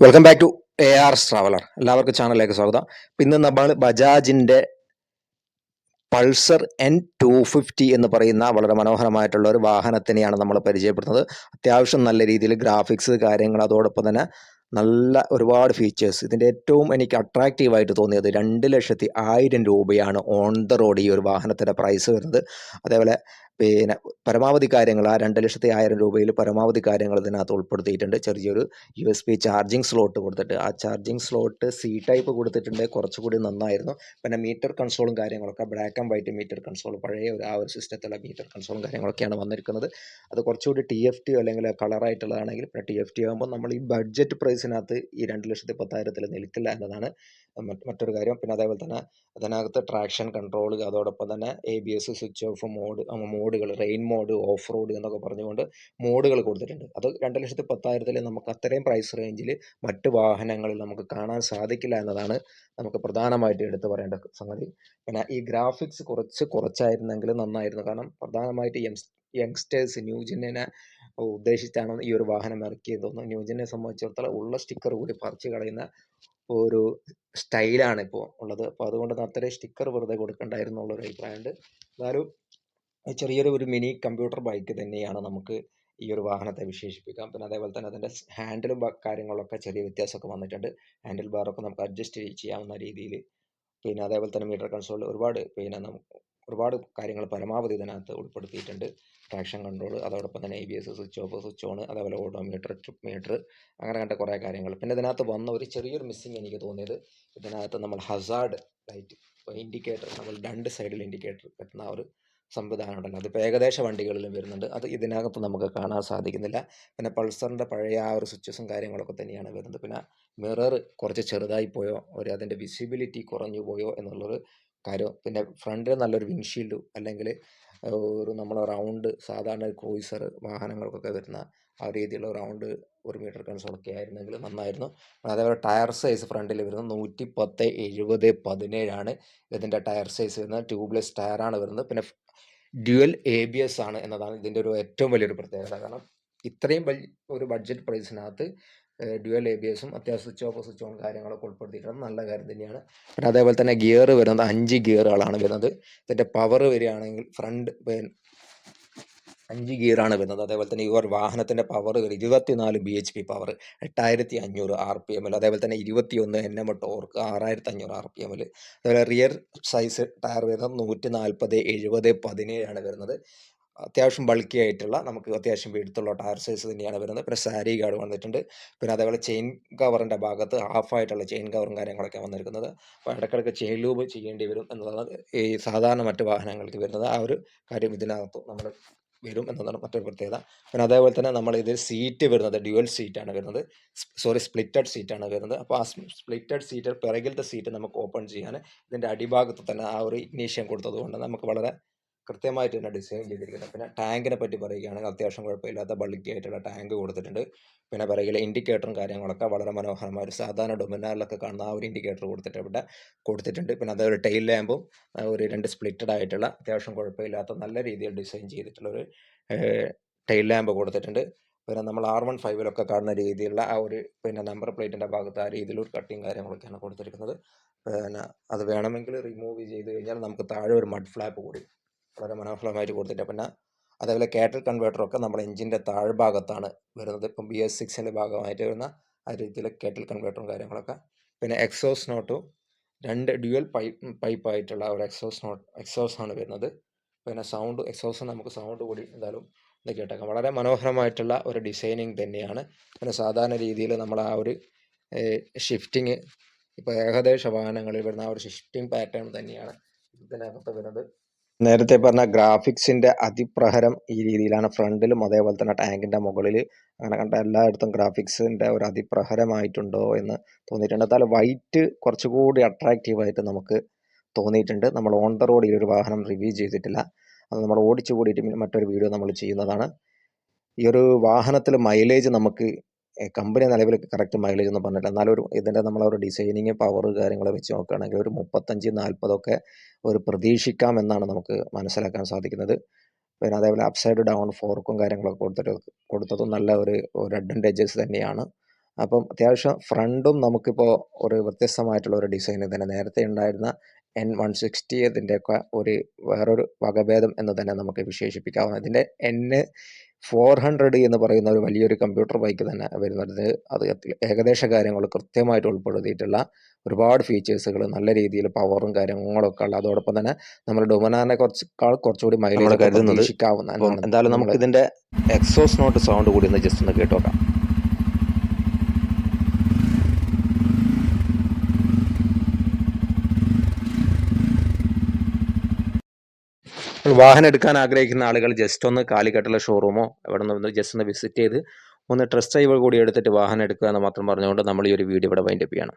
Welcome back to A R traveller എല്ലാവർക്കും ചാനലിലേക്ക് സ്വാഗതം. ഇന്ന് നമ്മൾ ബജാജിന്റെ പൾസർ എൻ ടു ഫിഫ്റ്റി എന്ന് പറയുന്ന വളരെ മനോഹരമായിട്ടുള്ള ഒരു വാഹനത്തിനെയാണ് നമ്മൾ പരിചയപ്പെടുന്നത് അത്യാവശ്യം നല്ല രീതിയിൽ ഗ്രാഫിക്സ് കാര്യങ്ങൾ അതോടൊപ്പം തന്നെ നല്ല ഒരുപാട് ഫീച്ചേഴ്സ് ഇതിന്റെ ഏറ്റവും എനിക്ക് അട്രാക്റ്റീവായിട്ട് തോന്നിയത് രണ്ട് ലക്ഷത്തി ആയിരം രൂപയാണ് ഓൺ ദ റോഡ് ഈ ഒരു വാഹനത്തിന്റെ പ്രൈസ് വരുന്നത്. അതേപോലെ പിന്നെ പരമാവധി കാര്യങ്ങൾ ആ രണ്ട് ലക്ഷത്തി ആയിരം രൂപയിൽ പരമാവധി കാര്യങ്ങൾ ഇതിനകത്ത് ഉൾപ്പെടുത്തിയിട്ടുണ്ട്. ചെറിയൊരു U S B charging slot കൊടുത്തിട്ട്. ആ ചാർജിങ് സ്ലോട്ട് സി ടൈപ്പ് കൊടുത്തിട്ടുണ്ട്. കുറച്ചുകൂടി നന്നായിരുന്നു. പിന്നെ മീറ്റർ കൺസോളും കാര്യങ്ങളൊക്കെ black and white meter console പഴയ ഒരു ആ ഒരു സിസ്റ്റത്തിലുള്ള മീറ്റർ കൺസോളും കാര്യങ്ങളൊക്കെയാണ് വന്നിരിക്കുന്നത്. അത് കുറച്ചുകൂടി ടി എഫ് ടി അല്ലെങ്കിൽ കളറായിട്ടുള്ളതാണെങ്കിൽ പിന്നെ ടി എഫ് ടി ആകുമ്പോൾ നമ്മൾ ഈ ബഡ്ജറ്റ് പ്രൈസിനകത്ത് ഈ രണ്ട് ലക്ഷത്തി പത്തായിരത്തിൽ നിൽക്കില്ല എന്നതാണ് മറ്റൊരു കാര്യം. പിന്നെ അതേപോലെ തന്നെ അതിനകത്ത് ട്രാക്ഷൻ കൺട്രോൾ അതോടൊപ്പം തന്നെ A B S switch off mode മോഡുകൾ റെയിൻ മോഡ് ഓഫ് റോഡ് എന്നൊക്കെ പറഞ്ഞുകൊണ്ട് മോഡുകൾ കൊടുത്തിട്ടുണ്ട്. അത് രണ്ട് ലക്ഷത്തി പത്തായിരത്തിൽ നമുക്ക് അത്രയും പ്രൈസ് റേഞ്ചിൽ മറ്റ് വാഹനങ്ങളിൽ നമുക്ക് കാണാൻ സാധിക്കില്ല എന്നതാണ് നമുക്ക് പ്രധാനമായിട്ട് എടുത്തു പറയേണ്ട സംഗതി. പിന്നെ ഈ ഗ്രാഫിക്സ് കുറച്ച് കുറച്ചായിരുന്നെങ്കിൽ നന്നായിരുന്നു. കാരണം പ്രധാനമായിട്ട് യങ്സ് യങ്സ്റ്റേഴ്സ് ന്യൂജനെ ഉദ്ദേശിച്ചാണ് ഈ ഒരു വാഹനം ഇറക്കിയത്. തോന്നുന്നു ന്യൂജനെ സംബന്ധിച്ചിടത്തോളം ഉള്ള സ്റ്റിക്കർ കൂടി പറിച്ചു കളയുന്ന ഒരു സ്റ്റൈലാണ് ഇപ്പോൾ ഉള്ളത്. അപ്പോൾ അതുകൊണ്ട് അത്രയും സ്റ്റിക്കർ വെറുതെ കൊടുക്കണ്ടായിരുന്നു എന്നുള്ളൊരു അഭിപ്രായമുണ്ട്. എന്നാലും ചെറിയൊരു ഒരു മിനി കമ്പ്യൂട്ടർ ബൈക്ക് തന്നെയാണ് നമുക്ക് ഈ ഒരു വാഹനത്തെ വിശേഷിപ്പിക്കാം. പിന്നെ അതേപോലെ തന്നെ അതിന്റെ ഹാൻഡിലും കാര്യങ്ങളൊക്കെ ചെറിയ വ്യത്യാസമൊക്കെ വന്നിട്ടുണ്ട്. ഹാൻഡിൽ ബാറൊക്കെ നമുക്ക് അഡ്ജസ്റ്റ് ചെയ്യാവുന്ന രീതിയിൽ. പിന്നെ അതേപോലെ തന്നെ മീറ്റർ കൺസോൾ ഒരുപാട് പിന്നെ നമുക്ക് ഒരുപാട് കാര്യങ്ങൾ പരമാവധി ഇതിനകത്ത് ഉൾപ്പെടുത്തിയിട്ടുണ്ട്. ട്രാക്ഷൻ കൺട്രോൾ അതോടൊപ്പം തന്നെ A B S switch off switch on അതേപോലെ ഓഡോമീറ്റർ ട്രിപ്പ് മീറ്റർ അങ്ങനെ കണ്ട കുറേ കാര്യങ്ങൾ. പിന്നെ ഇതിനകത്ത് വന്ന ഒരു ചെറിയൊരു മിസ്സിങ് എനിക്ക് തോന്നിയത് ഇതിനകത്ത് നമ്മൾ ഹസാർഡ് ലൈറ്റ് ഇൻഡിക്കേറ്റർ നമ്മൾ രണ്ട് സൈഡിൽ ഇൻഡിക്കേറ്റർ എത്തുന്ന ഒരു സംവിധാനം ഉണ്ടല്ലോ അതിപ്പോൾ ഏകദേശ വണ്ടികളിലും വരുന്നുണ്ട്. അത് ഇതിനകത്ത് നമുക്ക് കാണാൻ സാധിക്കുന്നില്ല. പിന്നെ പൾസറിന്റെ പഴയ ആ ഒരു സ്വിച്ചസും കാര്യങ്ങളൊക്കെ തന്നെയാണ് വരുന്നത്. പിന്നെ മിറർ കുറച്ച് ചെറുതായി പോയോ ഒരു അതിന്റെ വിസിബിലിറ്റി കുറഞ്ഞു പോയോ എന്നുള്ളൊരു കാര്യം. പിന്നെ ഫ്രണ്ടിൽ നല്ലൊരു വിൻഷീൽഡ് അല്ലെങ്കിൽ ഒരു നമ്മൾ റൗണ്ട് സാധാരണ ക്രൂയിസർ വാഹനങ്ങൾക്കൊക്കെ വരുന്ന ആ രീതിയിലുള്ള റൗണ്ട് ഒരു മീറ്റർ കൺസോളൊക്കെ ആയിരുന്നെങ്കിൽ നന്നായിരുന്നു. അതേപോലെ ടയർ സൈസ് ഫ്രണ്ടിൽ വരുന്നത് നൂറ്റി പത്ത് എഴുപത് പതിനേഴാണ്. ഇതിന്റെ ടയർ സൈസ് വരുന്നത് ട്യൂബ്ലെസ് ടയറാണ് വരുന്നത്. പിന്നെ ഡ്യുവൽ എ ബി എസ് ആണ് എന്നതാണ് ഇതിന്റെ ഒരു ഏറ്റവും വലിയൊരു പ്രത്യേകത. കാരണം ഇത്രയും ഒരു ബഡ്ജറ്റ് പ്രൈസിനകത്ത് ഡ്യുവൽ എ ബി എസും അത്യാവശ്യം സ്വിച്ച് ഓഫ് സ്വിച്ച് ഓൺ കാര്യങ്ങളൊക്കെ ഉൾപ്പെടുത്തിയിട്ടുണ്ട്. നല്ല കാര്യം തന്നെയാണ്. പിന്നെ അതേപോലെ തന്നെ ഗിയർ വരുന്നത് അഞ്ച് ഗിയറുകളാണ് വരുന്നത്. ഇതിന്റെ പവർ വരികയാണെങ്കിൽ ഫ്രണ്ട് അഞ്ച് ഗിയറാണ് വരുന്നത്. അതേപോലെ തന്നെ ഈ ഒരു വാഹനത്തിന്റെ പവർ ഇരുപത്തിനാല് ബി എച്ച് പി പവർ എട്ടായിരത്തി അഞ്ഞൂറ് ആർ പി എമ്മിൽ അതേപോലെ തന്നെ ഇരുപത്തിയൊന്ന് എൻ എം ടോർക്ക് ആറായിരത്തി അഞ്ഞൂറ് ആർ പി എമ്മിൽ അതേപോലെ റിയർ സൈസ് ടയർ വരുന്നത് നൂറ്റി നാൽപ്പത് എഴുപത് പതിനേഴാണ് വരുന്നത്. അത്യാവശ്യം ബൾക്കി ആയിട്ടുള്ള നമുക്ക് അത്യാവശ്യം വീടുത്തുള്ള ടയർ സൈസ് തന്നെയാണ് വരുന്നത്. പിന്നെ സാരി ഗാർഡ് വന്നിട്ടുണ്ട്. പിന്നെ അതേപോലെ ചെയിൻ കവറിന്റെ ഭാഗത്ത് ഹാഫായിട്ടുള്ള ചെയിൻ കവറും കാര്യങ്ങളൊക്കെ വന്നിരിക്കുന്നത്. അപ്പോൾ ഇടയ്ക്കിടയ്ക്ക് ചെയിൻ ലൂബ് ചെയ്യേണ്ടി വരും എന്നുള്ളത് ഈ സാധാരണ മറ്റ് വാഹനങ്ങൾക്ക് വരുന്നത്. ആ ഒരു കാര്യം ഇതിനകത്ത് നമ്മൾ വരും എന്നതാണ് മറ്റൊരു പ്രത്യേകത. പിന്നെ അതേപോലെ തന്നെ നമ്മൾ ഇതിൽ സീറ്റ് വരുന്നത് ഡ്യുവൽ സീറ്റാണ് വരുന്നത്. സോറി സ്പ്ലിറ്റഡ് സീറ്റാണ് വരുന്നത്. അപ്പോൾ ആ സ്പ്ലിറ്റഡ് സീറ്റ് പിറകിലത്തെ സീറ്റ് നമുക്ക് ഓപ്പൺ ചെയ്യാൻ ഇതിന്റെ അടിഭാഗത്ത് തന്നെ ആ ഒരു ഇഗ്നീഷ്യൻ കൊടുത്തത് കൊണ്ട് നമുക്ക് വളരെ കൃത്യമായിട്ട് തന്നെ ഡിസൈൻ ചെയ്തിരിക്കുന്നത്. പിന്നെ ടാങ്കിനെ പറ്റി പറയുകയാണെങ്കിൽ അത്യാവശ്യം കുഴപ്പമില്ലാത്ത ബൾക്കി ആയിട്ടുള്ള ടാങ്ക് കൊടുത്തിട്ടുണ്ട്. പിന്നെ പറയുകയില്ല ഇൻഡിക്കേറ്ററും കാര്യങ്ങളൊക്കെ വളരെ മനോഹരമായ ഒരു സാധാരണ ഡൊമിനാറിലൊക്കെ കാണുന്ന ആ ഒരു ഇൻഡിക്കേറ്റർ കൊടുത്തിട്ട് ഇവിടെ കൊടുത്തിട്ടുണ്ട്. പിന്നെ അതൊരു ടെയിൽ ലാമ്പും ഒരു രണ്ട് സ്പ്ലിറ്റഡ് ആയിട്ടുള്ള അത്യാവശ്യം കുഴപ്പമില്ലാത്ത നല്ല രീതിയിൽ ഡിസൈൻ ചെയ്തിട്ടുള്ള ഒരു ടെയിൽ ലാമ്പ് കൊടുത്തിട്ടുണ്ട്. പിന്നെ നമ്മൾ ആർ വൺ ഫൈവിലൊക്കെ കാണുന്ന രീതിയിലുള്ള ആ ഒരു പിന്നെ നമ്പർ പ്ലേറ്റിന്റെ ഭാഗത്ത് ആ രീതിയിലൊരു കട്ടിങ് കാര്യങ്ങളൊക്കെയാണ് കൊടുത്തിരിക്കുന്നത്. പിന്നെ അത് വേണമെങ്കിൽ റിമൂവ് ചെയ്ത് കഴിഞ്ഞാൽ നമുക്ക് താഴെ ഒരു മഡ് ഫ്ലാപ്പ് കൂടി വളരെ മനോഹരമായിട്ട് കൊടുത്തിട്ട് പിന്നെ അതേപോലെ കാറ്റൽ കൺവേർട്ടറൊക്കെ നമ്മുടെ എഞ്ചിന്റെ താഴ്ഭാഗത്താണ് വരുന്നത്. ഇപ്പം ബി എസ് സിക്സിന്റെ ഭാഗമായിട്ട് വരുന്ന ആ രീതിയിൽ കാറ്റൽ കൺവേർട്ടറും കാര്യങ്ങളൊക്കെ. പിന്നെ എക്സോസ് നോട്ടും രണ്ട് ഡ്യുവൽ പൈപ്പ് പൈപ്പായിട്ടുള്ള ഒരു എക്സോസ് നോട്ട് എക്സോസ് ആണ് വരുന്നത്. പിന്നെ സൗണ്ട് എക്സോസ് നമുക്ക് സൗണ്ട് കൂടി എന്തായാലും ഇത് കേട്ടേക്കാം വളരെ മനോഹരമായിട്ടുള്ള ഒരു ഡിസൈനിങ് തന്നെയാണ്. പിന്നെ സാധാരണ രീതിയിൽ നമ്മൾ ആ ഒരു ഷിഫ്റ്റിങ് ഇപ്പോൾ ഏകദേശ വാഹനങ്ങളിൽ വരുന്ന ആ ഒരു ഷിഫ്റ്റിംഗ് പാറ്റേൺ തന്നെയാണ് ഇതിനകത്ത് വരുന്നത്. നേരത്തെ പറഞ്ഞ ഗ്രാഫിക്സിന്റെ അതിപ്രഹരം ഈ രീതിയിലാണ് ഫ്രണ്ടിലും അതേപോലെ തന്നെ ടാങ്കിന്റെ മുകളിൽ അങ്ങനെ കണ്ട എല്ലായിടത്തും ഗ്രാഫിക്സിന്റെ ഒരു അതിപ്രഹരമായിട്ടുണ്ടോ എന്ന് തോന്നിയിട്ടുണ്ട്. എന്നാൽ വൈറ്റ് കുറച്ചുകൂടി അട്രാക്റ്റീവായിട്ട് നമുക്ക് തോന്നിയിട്ടുണ്ട്. നമ്മൾ ഓൺ ദ റോഡ് ഈ ഒരു വാഹനം റിവ്യൂ ചെയ്തിട്ടില്ല. അത് നമ്മൾ ഓടിച്ചു കൂടിയിട്ട് മറ്റൊരു വീഡിയോ നമ്മൾ ചെയ്യുന്നതാണ്. ഈ ഒരു വാഹനത്തിൽ മൈലേജ് നമുക്ക് കമ്പനി നിലവിൽ കറക്റ്റ് മൈലേജ് ഒന്നും പറഞ്ഞില്ല എന്നാലും ഒരു ഇതിന്റെ നമ്മളൊരു ഡിസൈനിങ് പവർ കാര്യങ്ങൾ വെച്ച് നോക്കുകയാണെങ്കിൽ ഒരു മുപ്പത്തഞ്ച് നാൽപ്പതൊക്കെ ഒരു പ്രതീക്ഷിക്കാം എന്നാണ് നമുക്ക് മനസ്സിലാക്കാൻ സാധിക്കുന്നത്. പിന്നെ അതേപോലെ അപ്സൈഡ് ഡൗൺ ഫോർക്കും കാര്യങ്ങളൊക്കെ കൊടുത്തിട്ട് കൊടുത്തതും നല്ല ഒരു ഒരു അഡ്വാന്റേജസ് തന്നെയാണ്. അപ്പം അത്യാവശ്യം ഫ്രണ്ടും നമുക്കിപ്പോൾ ഒരു വ്യത്യസ്തമായിട്ടുള്ള ഒരു ഡിസൈൻ തന്നെ. നേരത്തെ ഉണ്ടായിരുന്ന എൻ വൺ സിക്സ്റ്റി ഇതിന്റെയൊക്കെ ഒരു വേറൊരു വകഭേദം എന്ന് തന്നെ നമുക്ക് വിശേഷിപ്പിക്കാവുന്ന ഇതിന്റെ എൻ ഫോർ ഹൺഡ്രഡ് എന്ന് പറയുന്ന ഒരു വലിയൊരു കമ്പ്യൂട്ടർ ബൈക്ക് തന്നെ വരുന്നത്. അത് ഏകദേശ കാര്യങ്ങൾ കൃത്യമായിട്ട് ഉൾപ്പെടുത്തിയിട്ടുള്ള ഒരുപാട് ഫീച്ചേഴ്സുകൾ നല്ല രീതിയിൽ പവറും കാര്യങ്ങളൊക്കെ ഉള്ള അതോടൊപ്പം തന്നെ നമ്മൾ ഡൊമനാനെ കുറച്ചേക്കാൾ കുറച്ചുകൂടി മൈലേജ് കരുതുന്നത് എന്തായാലും നമുക്ക് ഇതിന്റെ എക്സോസ് നോട്ട് സൗണ്ട് കൂടി ഒന്ന് ജസ്റ്റ് ഒന്ന് കേട്ടു വാഹനം എടുക്കാൻ ആഗ്രഹിക്കുന്ന ആളുകൾ ജസ്റ്റ് ഒന്ന് കാലിക്കട്ടുള്ള ഷോറൂമോ എവിടെ നിന്ന് ജസ്റ്റ് ഒന്ന് വിസിറ്റ് ചെയ്ത് ഒന്ന് ട്രസ്റ്റ് ഡ്രൈവ് കൂടി എടുത്തിട്ട് വാഹനം എടുക്കുക എന്ന് മാത്രം പറഞ്ഞുകൊണ്ട് നമ്മൾ ഈ ഒരു വീഡിയോ ഇവിടെ വൈൻഡപ്പ് ചെയ്യണം.